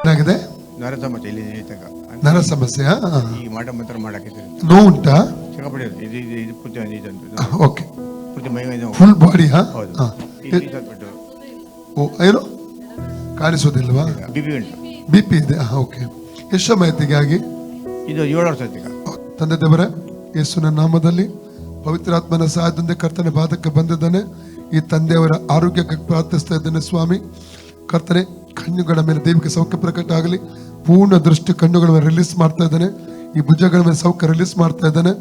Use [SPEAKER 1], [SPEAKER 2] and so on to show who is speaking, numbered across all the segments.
[SPEAKER 1] ಏನಾಗಿದೆ?
[SPEAKER 2] ನರ ಸಮಸ್ಯೆ ಇಲ್ಲಿ
[SPEAKER 1] ನರ ಸಮಸ್ಯೆ
[SPEAKER 2] ಈ ಮಾಟ ಮಂತ್ರ ಮಾಡಕ್ಕೆ
[SPEAKER 1] ನೋವುಂಟಾ
[SPEAKER 2] ಸಿಕ್ಕಾಪಟ್ಟೆ ಇದು ಇದು ಇದು ಪೂರ್ತಿ ಇದು
[SPEAKER 1] ಓಕೆ.
[SPEAKER 2] ಪೂರ್ತಿ ಮೈ ನೋವು.
[SPEAKER 1] ಫುಲ್ ಬಾಡಿ ಹಾ? ಓ ಏನು? ಕಾಣಿಸೋದಿಲ್ವಾ?
[SPEAKER 2] ಬಿ ಪಿ ಉಂಟು.
[SPEAKER 1] ಬಿ ಪಿ ಇದೆ ಓಕೆ. ಎಷ್ಟು ಸಮಯ ಆಯ್ತು
[SPEAKER 2] ಇದು ಏಳು ವರ್ಷ ಆಯ್ತು
[SPEAKER 1] ತಂದೆ ದೇವರೇ ಯೇಸುವಿನ ನಾಮದಲ್ಲಿ ಪವಿತ್ರಾತ್ಮನ ಸಹಾಯದಿಂದ ಕರ್ತನೆ ಬಾಧಕ್ಕೆ ಬಂದಿದ್ದಾನೆ. ಈ ತಂದೆಯವರ ಆರೋಗ್ಯಕ್ಕೆ ಪ್ರಾರ್ಥಿಸ್ತಾ ಇದ್ದೇನೆ ಸ್ವಾಮಿ. ಕರ್ತನೆ ಕಣ್ಣುಗಳ ಮೇಲೆ ದೈವಿಕ ಸೌಖ್ಯ ಪ್ರಕಟ ಆಗಲಿ. ಪೂರ್ಣ ದೃಷ್ಟಿ ಕಣ್ಣುಗಳ ಮೇಲೆ ರಿಲೀಸ್ ಮಾಡ್ತಾ ಇದ್ದಾನೆ. ಈ ಭುಜಗಳ ಮೇಲೆ ಸೌಖ್ಯ ರಿಲೀಸ್ ಮಾಡ್ತಾ ಇದ್ದಾನೆ.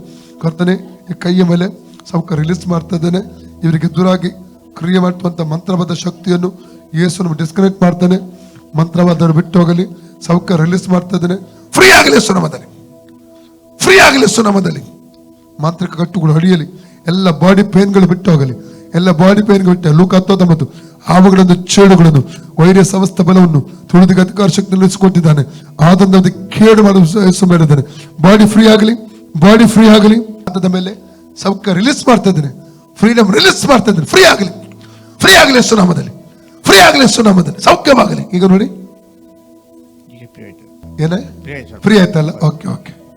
[SPEAKER 1] ಕರ್ತನೆ, ಈ ಕೈಯ ಮೇಲೆ ಸೌಖ್ಯ ರಿಲೀಸ್ ಮಾಡ್ತಾ ಇದ್ದಾನೆ. ಇವರಿಗೆ ಎದುರಾಗಿ ಕ್ರಿಯೆ ಮಾಡುವಂಥ ಮಂತ್ರವಾದ ಶಕ್ತಿಯನ್ನು ಯೇಸುವನ್ನು ಡಿಸ್ಕನೆಕ್ಟ್ ಮಾಡ್ತಾನೆ. ಮಂತ್ರವಾದ ಬಿಟ್ಟು ಹೋಗಲಿ. ಸೌಖ್ಯ ರಿಲೀಸ್ ಮಾಡ್ತಾ ಇದ್ದಾನೆ. ಫ್ರೀ ಆಗಲಿ ಸುನಮದಲ್ಲಿ ಫ್ರೀ ಆಗಲಿ ಸುನಮದಲ್ಲಿ ಮಾಂತ್ರಿಕ ಕಟ್ಟುಗಳು ಹಡಿಯಲಿ ಎಲ್ಲ ಬಾಡಿ ಪೇನ್ಗಳು ಬಿಟ್ಟು ಹೋಗಲಿ. ಎಲ್ಲ ಬಾಡಿ ಪೇನ್ಗಳು ಬಿಟ್ಟು ಲೂಕ ಹತ್ತೊಂಬತ್ತು. ಹಾವುಗಳನ್ನು ಚೇಳುಗಳನ್ನು ವೈರ್ಯ ಸಮಸ್ತ ಬಲವನ್ನು ತುಳಿದಿಗೆ ಅಧಿಕಾರ ಶಕ್ತಿ ನಿಲ್ಲಿಸಿಕೊಟ್ಟಿದ್ದಾನೆ ಅದಕ್ಕೆ ಕೇಡು ಮಾಡಿದ್ದಾನೆ ಬಾಡಿ ಫ್ರೀ ಆಗಲಿ ಬಾಡಿ ಫ್ರೀ ಆಗಲಿ. ಅದರ ಮೇಲೆ ಸೌಖ್ಯ ರಿಲೀಸ್ ಮಾಡ್ತಾ ಇದ್ದೇನೆ. ಫ್ರೀಡಮ್ ರಿಲೀಸ್ ಮಾಡ್ತಾ ಇದ್ದೇನೆ. ಫ್ರೀ ಆಗಲಿ. ಫ್ರೀ ಆಗಲಿ ಸುನಾಮದಲ್ಲಿ ಫ್ರೀ ಆಗಲಿ ಸುನಾಮದಲ್ಲಿ ಸೌಖ್ಯವಾಗಲಿ. ಈಗ ನೋಡಿ. ಏನೇ? ಫ್ರೀ ಆಯ್ತಲ್ಲ? Okay okay